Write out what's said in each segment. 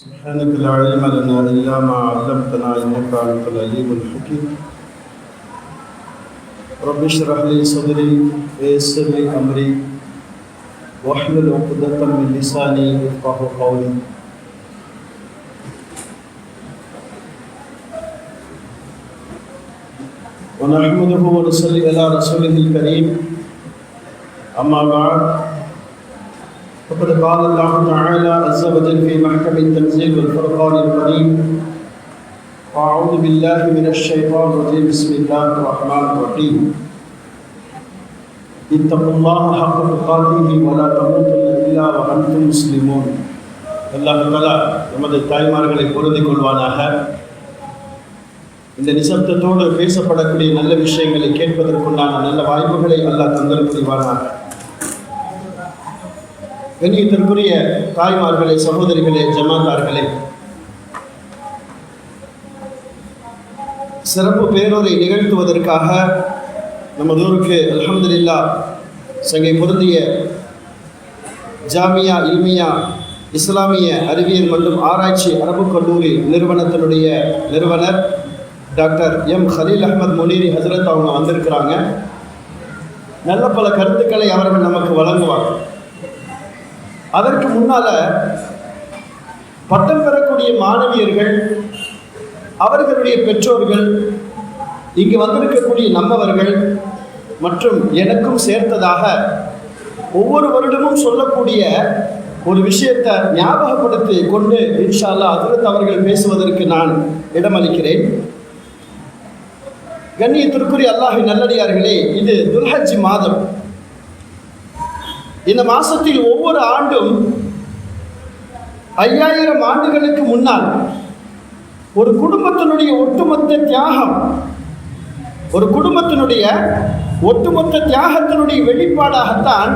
سبحانك لا علم لنا إلا ما علمتنا إنك أنت العليم الحكيم. رب اشرح لي صدري ويسر لي أمري واحلل عقدة من لساني يفقه قولي. ونحمده ونصلي على رسوله الكريم. أما بعد فقد قال الله تعالى عز وجل في محكم التنزيل والفرقان القديم أعوذ بالله من الشيطان الرجيم بسم الله الرحمن الرحيم اتقوا الله حق تقاته ولا تموتن إلا وأنتم مسلمون அல்லாஹ் தலா நமது தாய்மார்களை பொருந்திக் கொள்வானாக இந்த நிசப்தத்தோடு பேசப்படக்கூடிய நல்ல விஷயங்களை கேட்பதற்குண்டான நல்ல வாய்ப்புகளை அல்லாஹ் தந்தல் புரிவானாக கண்ணியத்திற்குரிய தாய்மார்களே சகோதரிகளே ஜமாத்தார்களே. சிறப்பு பேரோரை நிகழ்த்துவதற்காக நமது ஊருக்கு இல்லா சங்கை பொருந்திய ஜாமியா இல்மியா இஸ்லாமிய அறிவியல் மற்றும் ஆராய்ச்சி அரபு கல்லூரி நிறுவனத்தினுடைய நிறுவனர் டாக்டர் எம் ஹலீல் அஹ்மத் முனீரி ஹசரத் அவங்க வந்திருக்கிறாங்க. நல்ல பல கருத்துக்களை அவர்கள் நமக்கு வழங்குவார்கள். அதற்கு முன்னால பட்டம் பெறக்கூடிய மாணவியர்கள் அவர்களுடைய பெற்றோர்கள் இங்கு வந்திருக்கக்கூடிய நம்மவர்கள் மற்றும் எனக்கும் சேர்த்ததாக ஒவ்வொரு வருடமும் சொல்லக்கூடிய ஒரு விஷயத்தை ஞாபகப்படுத்தி கொண்டு இன்ஷால்லா அல்லாஹ் அவர்கள் பேசுவதற்கு நான் இடமளிக்கிறேன். கண்ணியத்திற்குரிய அல்லாஹி நல்லடியார்களே இது துல்ஹஜ் மாதம். இந்த மாசத்தில் ஒவ்வொரு ஆண்டும் ஐயாயிரம் ஆண்டுகளுக்கு முன்னால் ஒரு குடும்பத்தினுடைய ஒட்டுமொத்த தியாகம் ஒரு குடும்பத்தினுடைய ஒட்டுமொத்த தியாகத்தினுடைய வெளிப்பாடாகத்தான்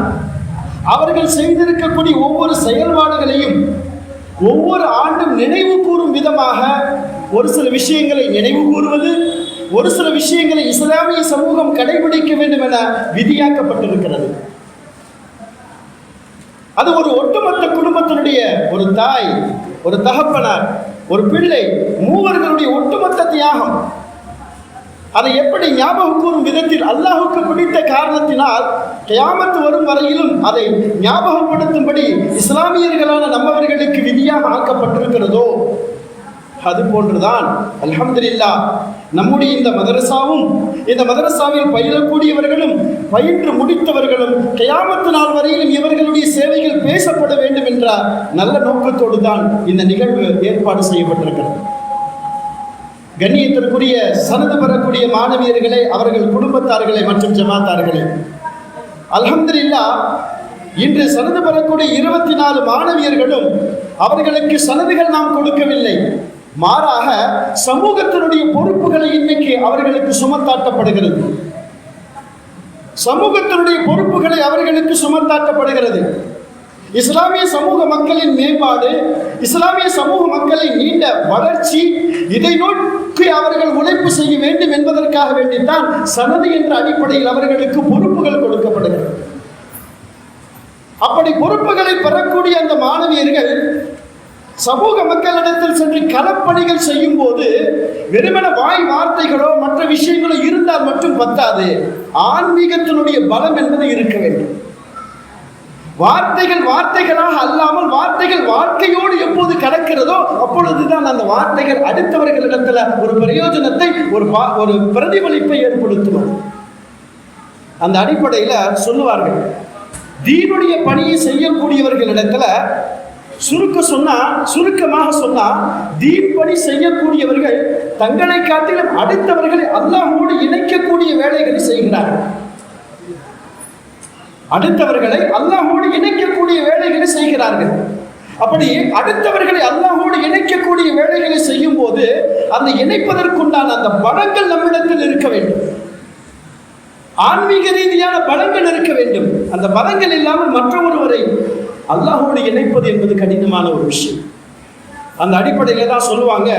அவர்கள் செய்திருக்கக்கூடிய ஒவ்வொரு செயல்பாடுகளையும் ஒவ்வொரு ஆண்டும் நினைவு கூறும் விதமாக ஒரு சில விஷயங்களை நினைவு கூறுவது ஒரு சில விஷயங்களை இஸ்லாமிய சமூகம் கடைபிடிக்க வேண்டும் என விதியாக்கப்பட்டிருக்கிறது. அது ஒரு ஒட்டுமொத்த குடும்பத்தினுடைய ஒரு தாய் ஒரு தகப்பனார் ஒரு பிள்ளை மூவர்களுடைய ஒட்டுமொத்த தியாகம். அதை எப்படி ஞாபகம் கூறும் விதத்தில் அல்லாஹுக்கு பிடித்த காரணத்தினால் கியாமத்து வரும் வரையிலும் அதை ஞாபகப்படுத்தும்படி இஸ்லாமியர்களான நம்மவர்களுக்கு விதியாக ஆக்கப்பட்டிருக்கிறதோ அது போன்றுதான் அலமதுல்லா நம்முடைய இந்த மதரசாவும் இந்த மதரசாவில் பயிலக்கூடியவர்களும் பயின்று முடித்தவர்களும் கயாமத்து நாள் வரையிலும் இவர்களுடைய சேவைகள் பேசப்பட வேண்டும் என்ற நல்ல நோக்கத்தோடு தான் இந்த நிகழ்வு ஏற்பாடு செய்யப்பட்டிருக்கிறது. கண்ணியத்திற்குரிய சனது பெறக்கூடிய மாணவியர்களே அவர்கள் குடும்பத்தார்களே மற்றும் ஜமாத்தார்களே. அலமதுல்லா இன்று சனது பெறக்கூடிய இருபத்தி நாலு மாணவியர்களும் அவர்களுக்கு சனதுகள் நாம் கொடுக்கவில்லை. மாறாக சமூகத்தினுடைய பொறுப்புகளை இன்னைக்கு அவர்களுக்கு சுமத்தாட்டப்படுகிறது சமூகத்தினுடைய பொறுப்புகளை அவர்களுக்கு சுமத்தாட்டப்படுகிறது இஸ்லாமிய சமூக மக்களின் மேம்பாடு இஸ்லாமிய சமூக மக்களின் நீண்ட வளர்ச்சி இதை நோக்கி அவர்கள் உழைப்பு செய்ய வேண்டும் என்பதற்காக வேண்டித்தான் சனது என்ற அடிப்படையில் அவர்களுக்கு பொறுப்புகள் கொடுக்கப்படுகிறது. அப்படி பொறுப்புகளை பெறக்கூடிய அந்த மாணவியர்கள் சமூக மக்களிடத்தில் சென்று களப்பணிகள் செய்யும் போது வெறுமன வாய் வார்த்தைகளோ மற்ற விஷயங்களோ இருந்தால் மட்டும் பத்தாது. ஆன்மீகத்தினுடைய பலம் என்பது இருக்க வேண்டும். வார்த்தைகள் வார்த்தைகளாக அல்லாமல் வார்த்தைகள் வாழ்க்கையோடு எப்போது கலக்கிறதோ அப்பொழுதுதான் அந்த வார்த்தைகள் அடுத்தவர்களிடத்துல ஒரு பிரயோஜனத்தை ஒரு ஒரு பிரதிபலிப்பை ஏற்படுத்துவது அந்த அடிப்படையில் சொல்லுவார்கள் தீனுடைய பணியை செய்யக்கூடியவர்களிடத்துல சுருக்க சொன்னா சுருக்கமாக சொன்னா தீன்படி செய்யக்கூடியவர்கள் தங்களை காட்டிலும் அடுத்தவர்களை அல்லாஹோடு இணைக்கக்கூடிய வேலைகளை செய்கிறார்கள். அடுத்தவர்களை அல்லாஹோடு இணைக்கக்கூடிய வேலைகளை செய்கிறார்கள். அப்படி அடுத்தவர்களை அல்லாஹோடு இணைக்கக்கூடிய வேலைகளை செய்யும் போது அந்த இணைப்பதற்குண்டான அந்த படங்கள் நம்மிடத்தில் இருக்க வேண்டும். ஆன்மீக ரீதியான பலங்கள் இருக்க வேண்டும். அந்த பலங்கள் இல்லாமல் மற்றொருவரை அல்லாஹோடு இணைப்பது என்பது கடினமான ஒரு விஷயம். அந்த அடிப்படையில் தான் சொல்லுவாங்க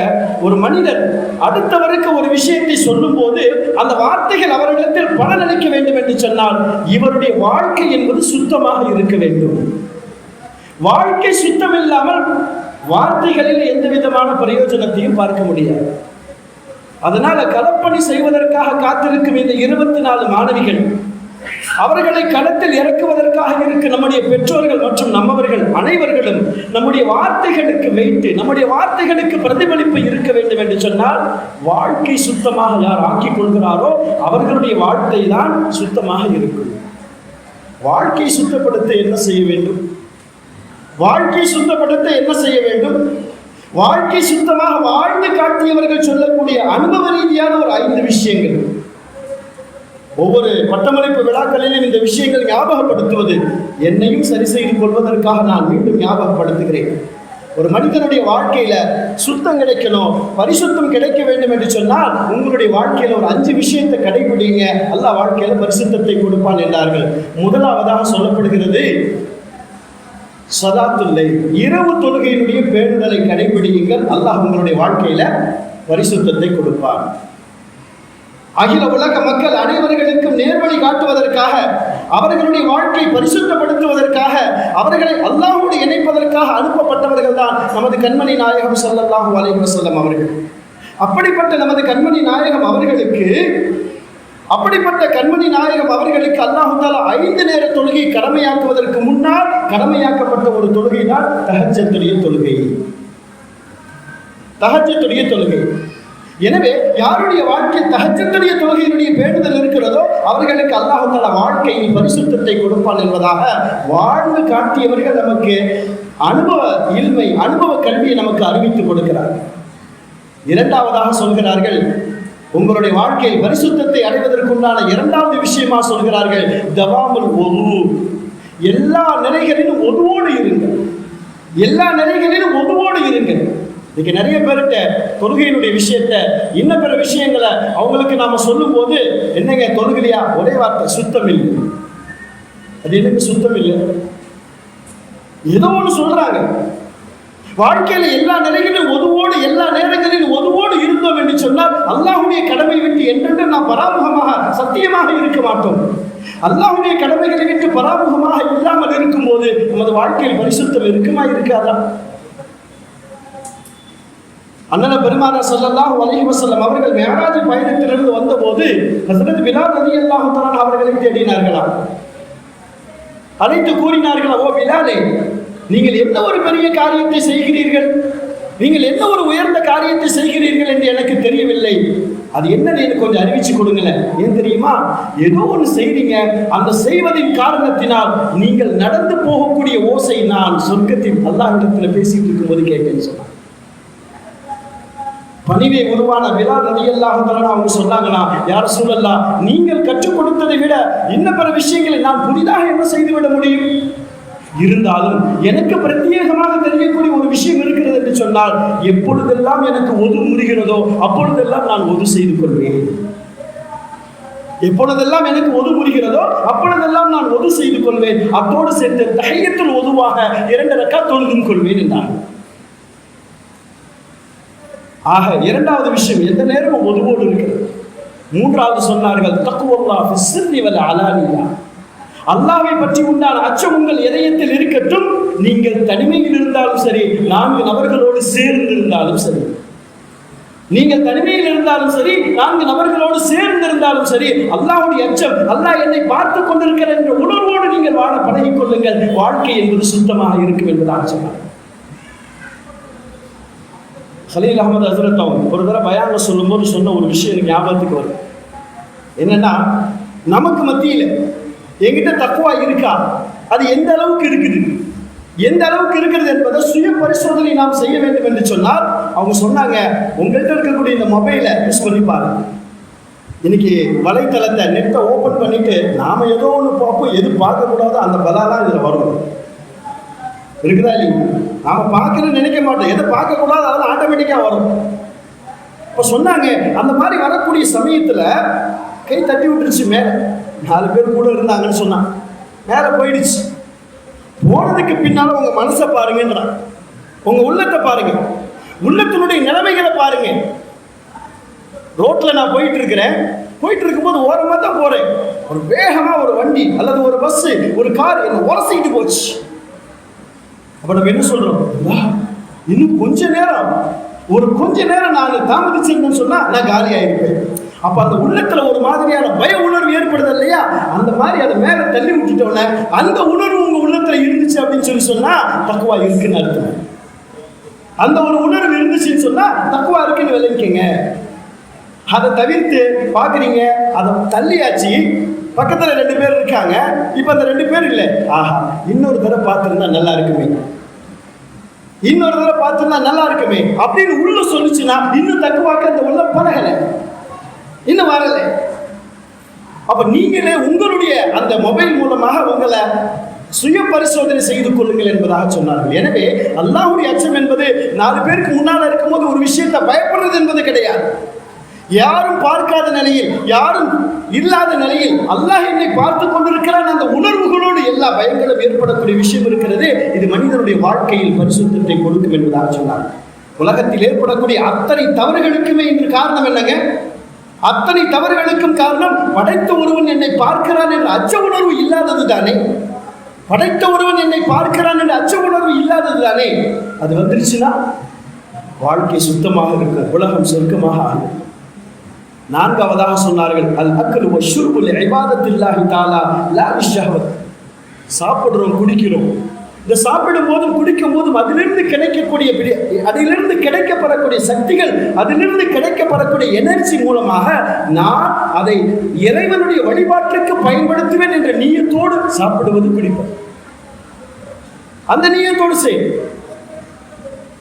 ஒரு மனிதர் அடுத்தவருக்கு ஒரு விஷயத்தை சொல்லும்போது அந்த வார்த்தைகள் அவர்களிடத்தில் பலனளிக்க வேண்டும் என்று சொன்னால் இவருடைய வாழ்க்கை என்பது சுத்தமாக இருக்க வேண்டும். வாழ்க்கை சுத்தம் இல்லாமல் வார்த்தைகளில் எந்த விதமான பிரயோஜனத்தையும் பார்க்க முடியாது. அதனால களப்பணி செய்வதற்காக காத்திருக்கும் இந்த இருபத்தி நாலு மாணவிகள் அவர்களை களத்தில் இறக்குவதற்காக இருக்க நம்முடைய பெற்றோர்கள் மற்றும் நம்மவர்கள் அனைவர்களும் நம்முடைய வார்த்தைகளுக்கு வைத்து நம்முடைய வார்த்தைகளுக்கு பிரதிபலிப்பு இருக்க வேண்டும் என்று சொன்னால் வாழ்க்கை சுத்தமாக யார் ஆக்கிக் கொள்கிறாரோ அவர்களுடைய வாழ்க்கை தான் சுத்தமாக இருக்கும். வாழ்க்கை சுத்தப்படுத்த என்ன செய்ய வேண்டும்? வாழ்க்கை சுத்தப்படுத்த என்ன செய்ய வேண்டும்? வாழ்க்கை சுத்தமாக வாழ்ந்து காட்டியவர்கள் சொல்லக்கூடிய அனுபவ ரீதியான ஒரு ஐந்து விஷயங்கள். ஒவ்வொரு பட்டமளிப்பு விழாக்களிலும் இந்த விஷயங்கள் ஞாபகப்படுத்துவது என்னையும் சரி செய்து கொள்வதற்காக நான் மீண்டும் ஞாபகப்படுத்துகிறேன். ஒரு மனிதனுடைய வாழ்க்கையில சுத்தம் கிடைக்கணும் பரிசுத்தம் கிடைக்க வேண்டும் என்று சொன்னால் உங்களுடைய வாழ்க்கையில ஒரு அஞ்சு விஷயத்தை கடைபிடிங்க. அல்ல வாழ்க்கையில பரிசுத்தத்தை கொடுப்பான் என்றார்கள். முதலாவதாக சொல்லப்படுகிறது சதாத்துல்லை இரவு தொழுகையினுடைய பேணுதலை கடைபிடியுங்கள். அல்லாஹ் உங்களுடைய வாழ்க்கையில பரிசுத்தத்தை கொடுப்பார். அகில உலக மக்கள் அனைவர்களுக்கும் நேர்வழி காட்டுவதற்காக அவர்களுடைய வாழ்க்கை பரிசுத்தப்படுத்துவதற்காக அவர்களை அல்லாஹோடு இணைப்பதற்காக அனுப்பப்பட்டவர்கள் தான் நமது கண்மணி நாயகம் சொல்லல்லாஹு அலைவசல்லம் அவர்கள். அப்படிப்பட்ட நமது கண்மணி நாயகம் அவர்களுக்கு அப்படிப்பட்ட கண்மணி நாயகம் அவர்களுக்கு அல்லாஹு தாலா ஐந்து நேர தொழுகை கடமையாக்குவதற்கு முன்னால் கடமையாக்கப்பட்ட ஒரு தொழுகை தான் தகச்சத்துடைய தொழுகை. தகச்சத்துடைய தொழுகை. எனவே யாருடைய வாழ்க்கை தகச்சத்துடைய தொழுகையினுடைய பேணுதல் இருக்கிறதோ அவர்களுக்கு அல்லாஹு தாலா பரிசுத்தத்தை கொடுப்பான் என்பதாக வாழ்ந்து காட்டியவர்கள் நமக்கு அனுபவ இல்மை அனுபவ கல்வியை நமக்கு அறிவித்துக் கொடுக்கிறார்கள். இரண்டாவதாக சொல்கிறார்கள் உங்களுடைய வாழ்க்கையில் பரிசுத்தத்தை அடைவதற்குண்டான இரண்டாவது விஷயமா சொல்கிறார்கள் தவாமுல் ஒது எல்லா நிலைகளிலும் ஒதுவோடு இருங்கள். எல்லா நிலைகளிலும் ஒதுவோடு இருங்கள். இன்னைக்கு நிறைய பேர்கிட்ட தொழுகையினுடைய விஷயத்த இன்ன பிற விஷயங்களை அவங்களுக்கு நாம சொல்லும்போது என்னங்க தொழுகலையா? ஒரே வார்த்தை சுத்தம் இல்லை. அது எனக்கு சுத்தம் இல்லை? ஏதோ ஒன்று சொல்றாங்க. வாழ்க்கையில எல்லா நிலைகளிலும் ஒதுவோடு எல்லா நேரங்களிலும் ஒதுவோடு இருந்தோம் என்று சொன்னால் அல்லாஹுடைய கடமை விட்டு என்றென்று நாம் பராமுகமாக சத்தியமாக இருக்க மாட்டோம். அல்லாஹுடைய கடமைகளை விட்டு பராமுகமாக இல்லாமல் இருக்கும்போது நமது வாழ்க்கையில் பரிசுத்தம் இருக்குமா இருக்காதா? அண்ணன பெருமானார் ஸல்லல்லாஹு வலிஹி வசல்லம் அவர்கள் மேராஜ் பயணத்திலிருந்து வந்தபோது ஹசரத் பிலால் நதி அல்லாஹு அவர்களை தேடினார்களாம். அழைத்து கூறினார்களா ஓ பிலாலே நீங்கள் என்ன ஒரு பெரிய காரியத்தை செய்கிறீர்கள்? நீங்கள் என்ன ஒரு உயர்ந்த காரியத்தை செய்கிறீர்கள் என்று எனக்கு தெரியவில்லை. அது என்னன்னு எனக்கு கொஞ்சம் அறிவிச்சு கொடுங்களேன். ஏன் தெரியுமா? ஏதோ ஒன்று செய்றீங்க. அந்த செய்வதின் காரணத்தினால் நீங்கள் நடந்து போகக்கூடிய ஓசை நான் சொர்க்கத்தின் அல்லாஹிடத்தில் பேசிட்டு இருக்கும்போது கேட்டேன்னு சொன்னான் பணிவை உருவான விழா நதியல்லாக அவங்க சொன்னாங்களா? யார் சூழல்லா? நீங்கள் கற்றுக் கொடுத்ததை விட இன்ன பிற விஷயங்களை நான் புதிதாக என்ன செய்துவிட முடியும்? இருந்தாலும் எனக்கு பிரத்யேகமாக தெரியக்கூடிய ஒரு விஷயம் இருக்கிறது என்று சொன்னால் எப்பொழுதெல்லாம் எனக்கு ஒது முடிகிறதோ அப்பொழுதெல்லாம் நான் ஒது செய்து கொள்வேன். எப்பொழுதெல்லாம் எனக்கு ஒது முடிகிறதோ அப்பொழுதெல்லாம் நான் ஒது செய்து கொள்வேன். அத்தோடு சேர்த்து தையத்தில் ஒதுவாக இரண்டு ரக்கா தொழுதும் கொள்வேன் என்றார். ஆக இரண்டாவது விஷயம் எந்த நேரமும் ஒதுவோடு இருக்கிறது. மூன்றாவது சொன்னார்கள் தக்குவல்லா சிறுநி வல அல்லாவை பற்றி உண்டான அச்சம் உங்கள் இதயத்தில் இருக்கட்டும். நீங்கள் தனிமையில் இருந்தாலும் சரி நான்கு நபர்களோடு சேர்ந்து இருந்தாலும் சரி. நீங்கள் தனிமையில் இருந்தாலும் சரி நான்கு நபர்களோடு சேர்ந்து இருந்தாலும் சரி அல்லாஹ்வுடைய அச்சம் அல்லாஹ் என்னை பார்த்து கொண்டிருக்கிற என்ற உணர்வோடு நீங்கள் வாழ பழகிக் கொள்ளுங்கள். வாழ்க்கை என்பது சுத்தமாக இருக்கும் என்பதாக சொன்னார். ஹலீல் அகமது ஹசரத் அவங்க ஒரு தடவை பயான்ல சொல்லும்போது சொன்ன ஒரு விஷயம் ஞாபகத்துக்கு வரும் என்னன்னா நமக்கு மத்தியில் எங்கிட்ட தக்குவா இருக்கா? அது எந்த அளவுக்கு இருக்குது? எந்த அளவுக்கு இருக்கிறது என்பதை சுய பரிசோதனை நாம் செய்ய வேண்டும் என்று சொன்னால் அவங்க சொன்னாங்க உங்கள்கிட்ட இருக்கக்கூடிய இந்த மொபைலை சொல்லி பாருங்க. இன்னைக்கு வலைத்தளத்தை நெட்டை ஓப்பன் பண்ணிட்டு நாம ஏதோ ஒன்று பார்ப்போம் எது பார்க்கக்கூடாதோ அந்த பலாலாம் இதில் வரும். இருக்குதா இல்லையா? நாம பார்க்கணும்னு நினைக்க மாட்டோம். எதை பார்க்கக்கூடாது அதெல்லாம் ஆட்டோமேட்டிக்காக வரும். இப்போ சொன்னாங்க அந்த மாதிரி வரக்கூடிய சமயத்தில் கை தட்டி விட்டுருச்சு மேலே. நாலு பேர் கூட இருந்தாங்கன்னு சொன்னான். மேலே போயிடுச்சு. போனதுக்கு பின்னால் உங்கள் மனசை பாருங்கன்றான். உங்கள் உள்ளத்தை பாருங்க. உள்ளத்தினுடைய நிலைமைகளை பாருங்க. ரோட்டில் நான் போயிட்டு இருக்கிறேன். போயிட்டு இருக்கும்போது ஓரமாக தான் போகிறேன் ஒரு வேகமாக ஒரு வண்டி அல்லது ஒரு பஸ்ஸு ஒரு கார் என்னை உரசிக்கிட்டு போச்சு. அப்போ நம்ம என்ன சொல்கிறோம் இன்னும் கொஞ்ச நேரம். ஒரு கொஞ்ச நேரம் நான் தாமதிச்சிருந்தேன்னு சொன்னால் நான் காலி ஆயிருப்பேன் அப்போ அந்த உள்ளத்தில் ஒரு மாதிரியான பய இல்லையா? அந்த மாதிரி அதை மேலே தள்ளி விட்டுட்டோன்னே அந்த உணர்வு உங்கள் உள்ளத்தில் இருந்துச்சு அப்படின்னு சொல்லி சொன்னால் தக்குவா இருக்குன்னு அர்த்தம். அந்த ஒரு உணர்வு இருந்துச்சுன்னு சொன்னால் தக்குவா இருக்குன்னு விளைவிக்கங்க அதை தவிர்த்து பார்க்குறீங்க அதை தள்ளியாச்சு. பக்கத்தில் ரெண்டு பேர் இருக்காங்க. இப்போ அந்த ரெண்டு பேர் இல்லை. ஆஹா இன்னொரு தடவை பார்த்துருந்தா நல்லா இருக்குமே. இன்னொரு தடவை பார்த்துருந்தா நல்லா இருக்குமே. அப்படின்னு உள்ள சொல்லிச்சுன்னா இன்னும் தக்குவாக்க அந்த உள்ள பழகலை. இன்னும் வரலை. அப்ப நீங்களே உங்களுடைய அந்த மொபைல் மூலமாக உங்களை சுய பரிசோதனை செய்து கொள்ளுங்கள் என்பதாக சொன்னார்கள். எனவே அல்லாஹுடைய அச்சம் என்பது நாலு பேருக்கு முன்னால் இருக்கும்போது ஒரு விஷயத்தை பயப்படுறது என்பது கிடையாது. யாரும் பார்க்காத நிலையில் யாரும் இல்லாத நிலையில் அல்லாஹ் என்னை பார்த்து கொண்டிருக்கிறான் அந்த உணர்வுகளோடு எல்லா பயங்களும் ஏற்படக்கூடிய விஷயம் இருக்கிறது. இது மனிதனுடைய வாழ்க்கையில் பரிசுத்தத்தை கொடுக்கும் என்பதாக சொன்னார் உலகத்தில் ஏற்படக்கூடிய அத்தனை தவறுகளுக்குமே இன்று காரணம் என்னங்க? அத்தனை தவறுகளுக்கும் காரணம் படைத்த ஒருவன் என்னை பார்க்கிறான் என்ற அச்ச உணர்வு இல்லாதது தானே? படைத்த ஒருவன் என்னை பார்க்கிறான் என்ற அச்ச உணர்வு இல்லாதது தானே? அது வந்துருச்சுன்னா வாழ்க்கை சுத்தமாக இருக்கும் உலகம் சொர்க்கமாக ஆகும். நான்காவதாக சொன்னார்கள் அல் அக்கல் வஷுர்புல் இபாதத்தில்லாஹி தாலா லா லிஷஹவத் சாப்பிடுறோம் குடிக்கிறோம். இந்த சாப்பிடும் போதும் குடிக்கும் போதும் அதிலிருந்து கிடைக்கக்கூடிய பிடி- அதிலிருந்து கிடைக்கப்படக்கூடிய சக்திகள் அதிலிருந்து கிடைக்கப்படக்கூடிய எனர்ஜி மூலமாக நான் அதை இறைவனுடைய வழிபாட்டிற்கு பயன்படுத்துவேன் என்ற நீயத்தோடு சாப்பிடுவது பிடிப்பது அந்த நீயத்தோடு செய்.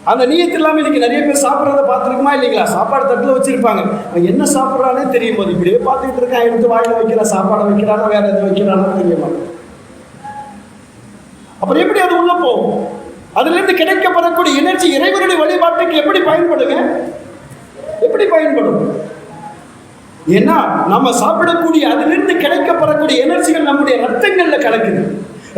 அந்த நீயத்து இல்லாமல் இன்னைக்கு நிறைய பேர் சாப்பிட்றத பார்த்துருக்குமா இல்லைங்களா? சாப்பாடு தட்டில் வச்சிருப்பாங்க. என்ன சாப்பிட்றானே தெரியும் போது. இப்படியே பார்த்துக்கிட்டு இருக்கான் எடுத்து வாயில் வைக்கிறான் சாப்பாடை வைக்கிறானா வேற எது வைக்கிறானோ தெரிய மாட்டேன் அப்புறம் எப்படி அது உள்ள போகும்? அதிலிருந்து கிடைக்கப்படக்கூடிய எனர்ஜி இறைவனுடைய வழிபாட்டுக்கு எப்படி பயன்படுங்க? எப்படி பயன்படும்? ஏன்னா நம்ம சாப்பிடக்கூடிய அதிலிருந்து கிடைக்கப்படக்கூடிய எனர்ஜிகள் நம்முடைய ரத்தங்கள்ல கலக்குது.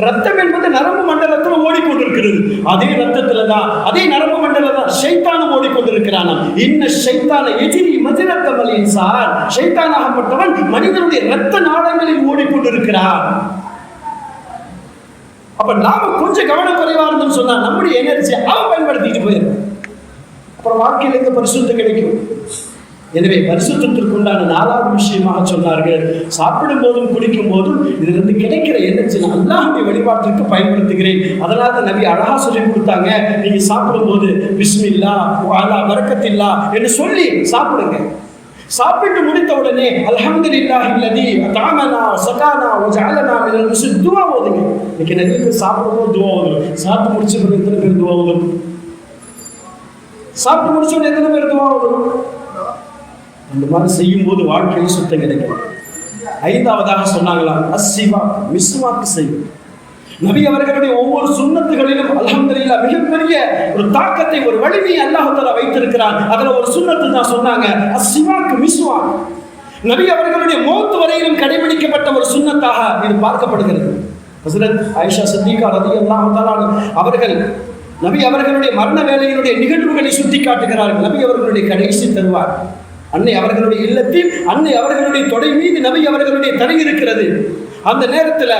ரத்தம் என்பது நரம்பு மண்டலத்தில் ஓடிக்கொண்டிருக்கிறது. அதே ரத்தத்துல தான் அதே நரம்பு மண்டலம் தான் சைத்தானம் ஓடிக்கொண்டிருக்கிறான். இன்ன சைத்தான எதிரி மதிரத்தமலின் சார் சைத்தானாகப்பட்டவன் மனிதனுடைய ரத்த நாளங்களில் ஓடிக்கொண்டிருக்கிறான். அப்ப நாம கொஞ்சம் கவனக்குறைவா இருந்தோம்னு சொன்னா நம்முடைய எனர்ஜி அவன் பயன்படுத்திட்டு போயிடும். அப்புறம் வாழ்க்கையில இருந்து பரிசுத்தம் கிடைக்கும்? எனவே பரிசுத்திற்குண்டான நாலாவது விஷயமாக சொன்னார்கள். சாப்பிடும் போதும் குடிக்கும் போதும் இதிலிருந்து கிடைக்கிற எனர்ஜி நான் அல்லாஹுடைய வழிபாட்டிற்கு பயன்படுத்துகிறேன். அதனால தான் நபி அழகா சொல்லி கொடுத்தாங்க நீங்க சாப்பிடும் போது பிஸ்மில்லா வரக்கத்தில்லா என்று சொல்லி சாப்பிடுங்க. சாப்பிட்டு முடித்த உடனே அலமது அல்லதி தாமனா சகானா வஜஅலனா மினல் துவா ஓதுங்க. இன்னைக்கு நிறைய பேர் சாப்பிடும்போது துவா ஓதும் சாப்பிட்டு முடிச்ச பிறகு எத்தனை பேர் துவா ஓதும் சாப்பிட்டு முடிச்ச உடனே எத்தனை பேர் துவா ஓதும் அந்த மாதிரி செய்யும் போது வாழ்க்கையில் சுத்தம் கிடைக்கும் ஐந்தாவதாக சொன்னாங்களா அசிவா மிஸ்வாக்கு செய்யும். நபி அவர்களுடைய ஒவ்வொரு சுண்ணத்துகளிலும் அல்ஹம்துலில்லாஹ் மிகப்பெரிய ஒரு தாக்கத்தை ஒரு வலிமையை அல்லாஹ் வைத்திருக்கிறார் அதுல ஒரு சுண்ணத்து தான் சொன்னாங்க. அசிவாக்கு மிஸ்வா நபி அவர்களுடைய மௌத்து வரையிலும் கடைபிடிக்கப்பட்ட ஒரு சுண்ணத்தாக இது பார்க்கப்படுகிறது. ஹஸ்ரத் ஆயிஷா சித்திகா ரதி தஆலா அவர்கள் நபி அவர்களுடைய மரண வேலையினுடைய நிகழ்வுகளை சுட்டி காட்டுகிறார்கள். நபி அவர்களுடைய கடைசி தருவார். அன்னை அவர்களுடைய இல்லத்தில் அன்னை அவர்களுடைய தொடை மீது நபி அவர்களுடைய தடை இருக்கிறது. அந்த நேரத்தில்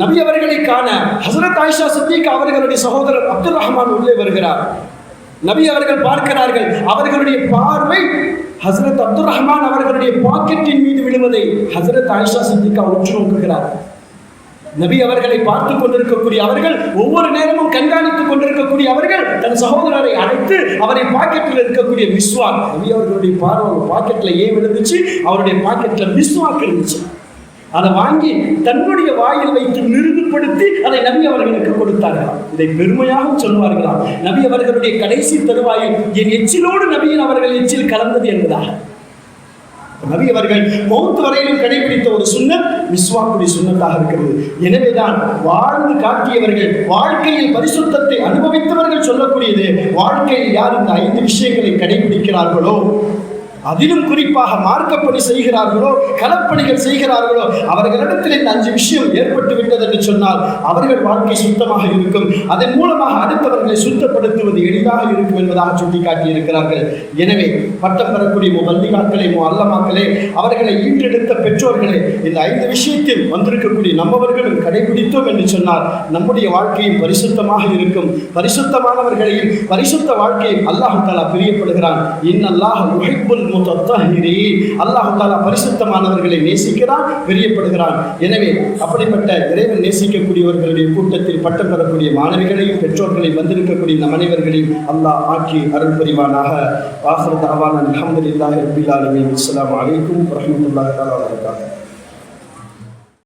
நபி அவர்களை காண ஹசரத் ஆயிஷா சித்திக் அவர்களுடைய சகோதரர் அப்துல் ரஹ்மான் உள்ளே வருகிறார். நபி அவர்கள் பார்க்கிறார்கள் அவர்களுடைய பார்வை ஹசரத் அப்துல் ரஹ்மான் அவர்களுடைய பாக்கெட்டின் மீது விழுவதை ஹசரத் ஆயிஷா சித்திகா உற்று நோக்குகிறார். நபி அவர்களை பார்த்து கொண்டிருக்கக்கூடிய அவர்கள் ஒவ்வொரு நேரமும் கண்காணித்துக் கொண்டிருக்கக்கூடிய அவர்கள் தன் சகோதரரை அழைத்து அவரை பாக்கெட்டில் இருக்கக்கூடிய மிஸ்வாக் நபி அவர்களுடைய பார்வை பாக்கெட்ல ஏன் விழுந்துச்சு? அவருடைய பாக்கெட்ல மிஸ்வாக் இருந்துச்சு. அதை வாங்கி தன்னுடைய வாயில் வைத்து மிருதுப்படுத்தி அதை நபி அவர்களுக்கு கொடுத்தார்களாம். இதை பெருமையாக சொல்வார்களாம் நபி அவர்களுடைய கடைசி தருவாயில் என் எச்சிலோடு நபியின் அவர்கள் எச்சில் கலந்தது என்பதாக நபி அவர்கள் மௌத்து வரையிலும் கடைபிடித்த ஒரு சுண்ணத் மிஸ்வாக்குடைய சுண்ணத்தாக இருக்கிறது. எனவேதான் வாழ்ந்து காட்டியவர்கள் வாழ்க்கையில் பரிசுத்தத்தை அனுபவித்தவர்கள் சொல்லக்கூடியது வாழ்க்கையில் யார் இந்த ஐந்து விஷயங்களை கடைபிடிக்கிறார்களோ அதிலும் குறிப்பாக மார்க்கப்பணி செய்கிறார்களோ களப்பணிகள் செய்கிறார்களோ அவர்களிடத்தில் இந்த அஞ்சு விஷயம் ஏற்பட்டு விட்டது என்று சொன்னால் அவர்கள் வாழ்க்கை சுத்தமாக இருக்கும். அதன் மூலமாக அடுத்தவர்களை சுத்தப்படுத்துவது எளிதாக இருக்கும் என்பதாக சுட்டிக்காட்டி இருக்கிறார்கள் எனவே பட்டம் பெறக்கூடிய மல்லிகாக்களே அல்லமாக்களே அவர்களை ஈன்றெடுத்த பெற்றோர்களே இந்த ஐந்து விஷயத்தில் வந்திருக்கக்கூடிய நம்மவர்களும் கடைபிடித்தோம் என்று சொன்னால் நம்முடைய வாழ்க்கையும் பரிசுத்தமாக இருக்கும். பரிசுத்தமானவர்களையும் பரிசுத்த வாழ்க்கையும் அல்லாஹு தாலா பிரியப்படுகிறான். இன்னல்லாஹ் முஹிப்புல் முத்தஹிரீன் அல்லாஹ் தாலா பரிசுத்தமானவர்களை நேசிக்கிறான் பிரியப்படுகிறான். எனவே அப்படிப்பட்ட இறைவன் நேசிக்கக்கூடியவர்களுடைய கூட்டத்தில் பட்டம் பெறக்கூடிய மாணவிகளையும் பெற்றோர்களையும் வந்திருக்கக்கூடிய நம் அனைவர்களையும் அல்லாஹ் ஆக்கி அருள் புரிவானாக. வாசல் தாவான் அல்ஹம்துலில்லாஹி ரப்பில் ஆலமீன். அஸ்ஸலாமு அலைக்கும் வரமத்துல்லாஹ் தஆலா